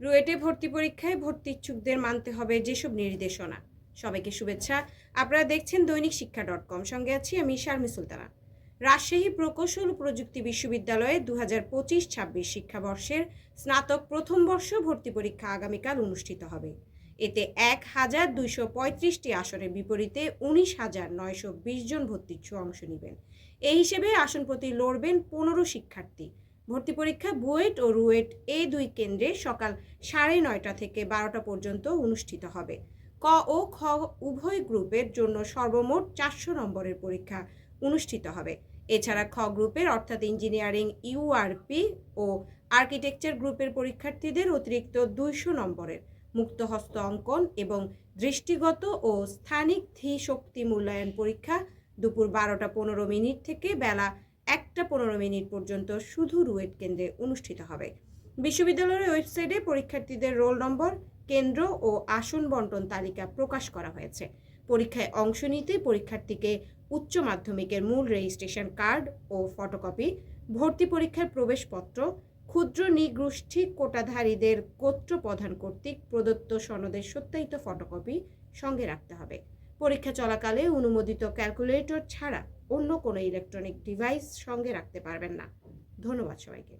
রুয়েটে ভর্তি পরীক্ষায় ভর্তি ইচ্ছুকদের মানতে হবে যেসব নির্দেশনা। সবাইকে শুভেচ্ছা। আপনারা দেখছেন দৈনিক শিক্ষা ডট কম। সঙ্গে আছি আমি শারমি সুলতানা। রাজশাহী প্রকৌশল প্রযুক্তি বিশ্ববিদ্যালয়ে দু হাজার পঁচিশ ছাব্বিশ শিক্ষাবর্ষের স্নাতক প্রথম বর্ষ ভর্তি পরীক্ষা আগামীকাল অনুষ্ঠিত হবে। এতে এক হাজার দুইশো পঁয়ত্রিশটি আসনের বিপরীতে উনিশ হাজার নয়শো বিশ জন ভর্তিচ্ছু অংশ নেবেন। এই হিসেবে আসন প্রতি লড়বেন পনেরো শিক্ষার্থী। ভর্তি পরীক্ষা বুয়েট ও রুয়েট এই দুই কেন্দ্রে সকাল সাড়ে নয়টা থেকে বারোটা পর্যন্ত অনুষ্ঠিত হবে। ক ও খ উভয় গ্রুপের জন্য সর্বমোট চারশো নম্বরের পরীক্ষা অনুষ্ঠিত হবে। এছাড়া খ গ্রুপের অর্থাৎ ইঞ্জিনিয়ারিং ইউআরপি ও আর্কিটেকচার গ্রুপের পরীক্ষার্থীদের অতিরিক্ত দুইশো নম্বরের মুক্তহস্ত অঙ্কন এবং দৃষ্টিগত ও স্থানিক ধী শক্তি মূল্যায়ন পরীক্ষা দুপুর বারোটা পনেরো মিনিট থেকে বেলা একটা পনেরো মিনিট পর্যন্ত শুধু রুয়েট কেন্দ্রে অনুষ্ঠিত হবে। বিশ্ববিদ্যালয়ের ওয়েবসাইটে পরীক্ষার্থীদের রোল নম্বর, কেন্দ্র ও আসন বন্টন তালিকা প্রকাশ করা হয়েছে। পরীক্ষায় অংশ নিতে পরীক্ষার্থীকে উচ্চ মাধ্যমিকের মূল রেজিস্ট্রেশন কার্ড ও ফটোকপি, ভর্তি পরীক্ষার প্রবেশপত্র, ক্ষুদ্র নিগোষ্ঠী কোটাধারীদের গোত্র প্রধান কর্তৃক প্রদত্ত সনদের সত্যায়িত ফটোকপি সঙ্গে রাখতে হবে। পরীক্ষা চলাকালে অনুমোদিত ক্যালকুলেটর ছাড়া অন্য কোনো ইলেকট্রনিক ডিভাইস সঙ্গে রাখতে পারবেন না। ধন্যবাদ সবাইকে।